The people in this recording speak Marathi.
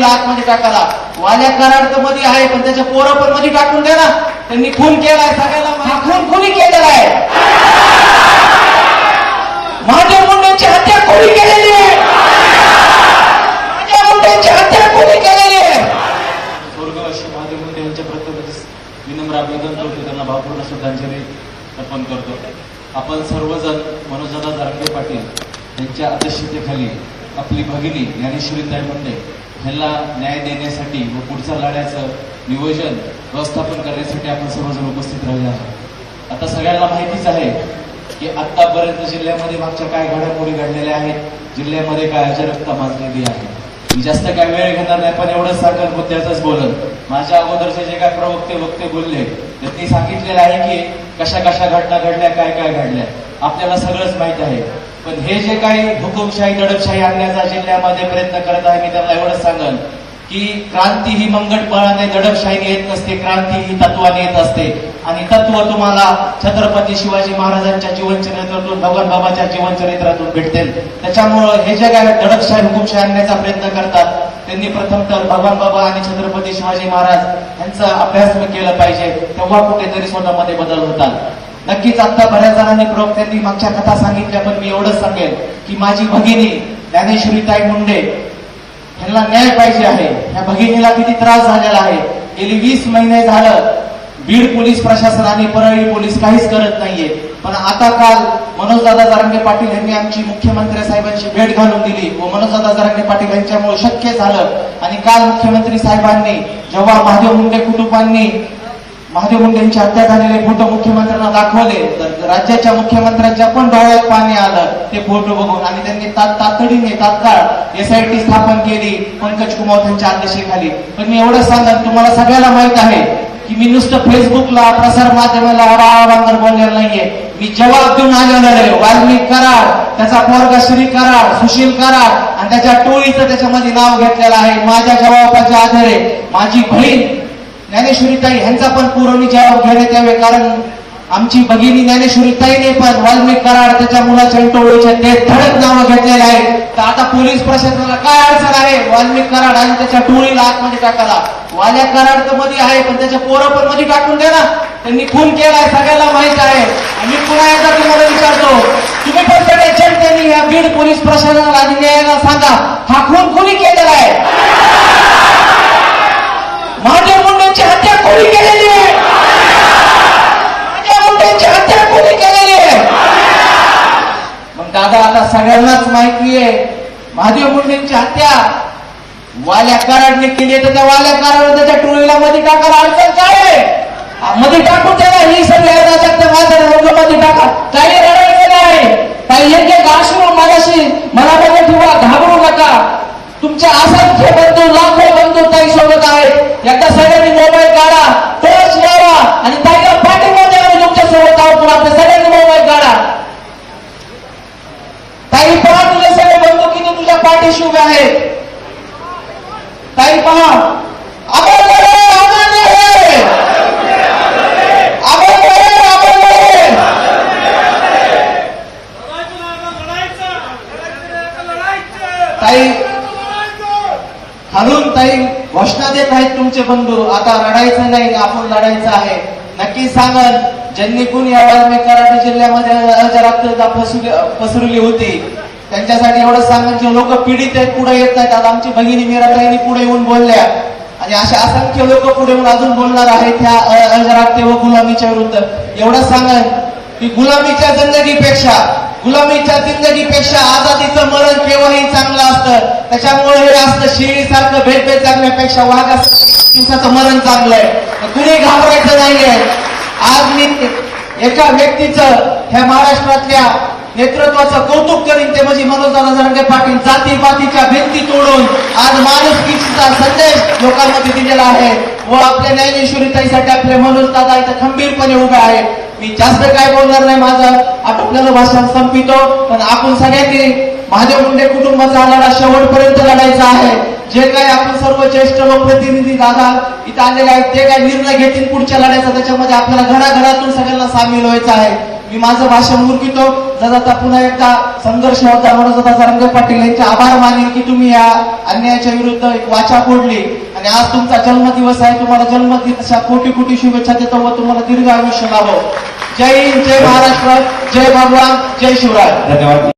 टोळीला आतमध्ये टाकायला वाल्या कराड तर मध्ये आहे पण त्याच्या पोरं पण मध्ये टाकून द्या ना. त्यांनी खून केलाय सगळ्याला खून कोणी केलेला आहे? माझ्या मुंड्यांची हत्या कोणी केलेली आहे? माझ्या मुंड्यांची हत्या कोणी केलेली आहे? स्वर्गवासी महादेव मुंडे यांच्या प्रत्येकाचे विनम्र अभिनंदन करतो. त्यांना भावपूर्ण श्रद्धांजली अर्पण करतो. आपण सर्वजण मनोजदा जारंगे पाटील यांच्या अध्यक्षतेखाली आपली भगिनी ज्ञानेश्वरी मुंडे ह्यांना न्याय देण्यासाठी व पुढच्या लढ्याचं नियोजन व्यवस्थापन करण्यासाठी आपण सर्वजण उपस्थित राहिले आहोत. आता सगळ्यांना माहितीच आहे की आतापर्यंत जिल्ह्यामध्ये मागच्या काय घडामोडी घडलेल्या आहेत जिल्ह्यामध्ये काय अजरक्ता माजलेली आहे. मी जास्त काय वेळ घेणार नाही पण एवढंच सांगत मुद्द्याचंच बोलत माझ्या अगोदरचे जे काय प्रवक्ते वक्ते बोलले त्यांनी सांगितलेलं आहे की कशा कशा घटना घडल्या काय काय घडल्या. आपल्याला सगळंच माहीत आहे. पण हे जे काही हुकुमशाही दडपशाही आणण्याचा जिल्ह्यामध्ये प्रयत्न करत आहे मी त्यांना एवढंच सांगन की क्रांती ही मंगटपणाने दडपशाहीने येत नसते क्रांती ही तत्वाने येत असते. आणि तत्व तुम्हाला छत्रपती शिवाजी महाराजांच्या जीवनचरित्रातून भगवान बाबाच्या जीवनचरित्रातून भेटतील. त्याच्यामुळं हे जे काय दडपशाही हुकुमशाही आणण्याचा प्रयत्न करतात त्यांनी प्रथम तर भगवान बाबा आणि छत्रपती शिवाजी महाराज यांचा अभ्यास केला पाहिजे तेव्हा कुठेतरी स्वतःमध्ये बदल होतात. नक्कीच आता बऱ्याच जणांनी प्रवक्त्यांनी मागच्या कथा सांगितल्या पण मी एवढंच सांगेन की माझी भगिनी ज्ञानेश्वरीताई मुंडे ह्यांना न्याय पाहिजे आहे. ह्या भगिनीला किती त्रास झालेला आहे. गेली वीस महिने झालं बीड पोलीस प्रशासन आणि परळी पोलीस काहीच करत नाहीये. पण आता काल मनोजदादा जारंगे पाटील यांनी आमची मुख्यमंत्री साहेबांची भेट घालून दिली. व मनोजदादा जारंगे पाटील यांच्यामुळे शक्य झालं. आणि काल मुख्यमंत्री साहेबांनी जेव्हा महादेव मुंडे कुटुंबांनी महादेव मुंडे हत्या झालेले फोटो मुख्यमंत्र्यांना दाखवले. तर राज्याच्या मुख्यमंत्र्यांच्या पण डोळ्यात पाणी आलं. ते फोटो बघून आणि त्यांनी तातडीने तात्काळ एसआयटी स्थापन केली पंकज कुमार त्यांच्या अध्यक्षतेखाली पण मी एवढं सांगेन तुम्हाला सगळ्याला माहीत आहे की मी नुसतं फेसबुकला प्रसार माध्यमाला आवाहन बोललेलं नाहीये. मी जवाब देऊन आलेलो आहे. वाल्मिक कराड त्याचा पोरगा श्री कराड सुशील कराड आणि त्याच्या टोळीचं त्याच्यामध्ये नाव घेतलेलं आहे. माझ्या जबाबाच्या आधारे. माझी बहीण ज्ञानेश्वरीताई ह्यांचा पण पुरवणी जबाब घेण्यात यावे कारण आमची भगिनी ज्ञानेश्वरीताईने पण वाल्मिक कराड त्याच्या मुलाच्या टोळीच्या ते धडक नावं घेतलेले आहे तर आता पोलीस प्रशासनाला काय अडचण आहे? वाल्मिक कराड आणि त्याच्या टोळीला आतमध्ये टाकायला. वाल्या कराड तर मध्ये आहे पण त्याच्या पोरं पण मध्ये टाकून द्या ना. त्यांनी खून केलाय सगळ्याला माहीत आहे. आणि पुन्हा एकदा तुम्हाला विचारतो तुम्ही पण सगळे जनतेने या बीड पोलीस प्रशासनाला आणि न्यायालयाला सांगा. हा खून कोणी केलेला आहे? दादा आता सगळ्यांनाच माहिती आहे. महादेव मुंडेंची हत्या. वाल्या कराडने केली तर त्या वाल्या कराड त्याच्या टोळीला मध्ये टाकायला अडचण काय आहे? मध्ये टाकून त्याला ही सगळ्या अराजकता माझ्या लोक मध्ये टाका. काही रडायचं आहे काही एक एक माझ्याशी मनाशी मनामध्ये ठेवा घाबरू नका. तुमच्या असंख्य पाठीशी उभे आहेत ताई पहा आपण ताई खालून ताई घोषणा देत आहेत तुमचे बंधू आता रडायचं नाही आपण लढायचं आहे नक्की सांगल ज्यांनी कोणी या वाल्मिक कराड जिल्ह्यामध्ये अजरात्रता पसरली होती त्यांच्यासाठी एवढं सांगेल की लोक पीडित आहेत पुढे येत नाहीत. आता आमची भगिनी मीराताईनी पुढे येऊन बोलल्या. आणि असे असंख्य लोक पुढे येऊन अजून बोलणार आहेत ह्या अजराते व गुलामीच्या विरुद्ध. एवढं सांगेल की गुलामीच्या जिंदगीपेक्षा गुलामीच्या जिंदगीपेक्षा आझादीचं मरण केव्हाही चांगलं असतं. त्याच्यामुळे हे असतं शिळीसारखं भेट भेट जगण्यापेक्षा वाघा दिवसाचं मरण चांगलं आहे. कुणी घाबरायचं नाहीये. आज मी एका व्यक्तीचं ह्या महाराष्ट्रातल्या नेतृत्वाचं कौतुक करीन ते म्हणजे मनोजदादा जरंगे पाटील जातीपातीच्या भिंती तोडून आज माणुसकीचा संदेश लोकांमध्ये दिलेला आहे. व आपल्या न्यायनेश्वरीताईसाठी आपले मनोजदादा इथं खंबीरपणे उभे आहेत. मी जास्त काय बोलणार नाही माझं. आटोपलेलं भाषण संपितो पण आपण सगळ्यांनी महादेव मुंडे कुटुंबाचा लढा शेवटपर्यंत लढायचा आहे. जे काय आपण सर्व ज्येष्ठ व प्रतिनिधी दादा इथं आलेले आहेत ते काय निर्णय घेतील पुढच्या लढायचा त्याच्यामध्ये आपल्याला घराघरातून सगळ्यांना सामील व्हायचं आहे. मी माझं भाषण मुरकितो जर पुन्हा एकदा संघर्ष होता मनोजदा जरांगे पाटील यांचे आभार मानेन की तुम्ही या अन्यायाच्या विरुद्ध एक वाचा फोडली. आणि आज तुमचा जन्मदिवस आहे तुम्हाला जन्मदिवसा कोटी कोटी शुभेच्छा देतो व तुम्हाला दीर्घ आयुष्य लाभो. जय हिंद जय महाराष्ट्र जय भगवान जय शिवराय. धन्यवाद.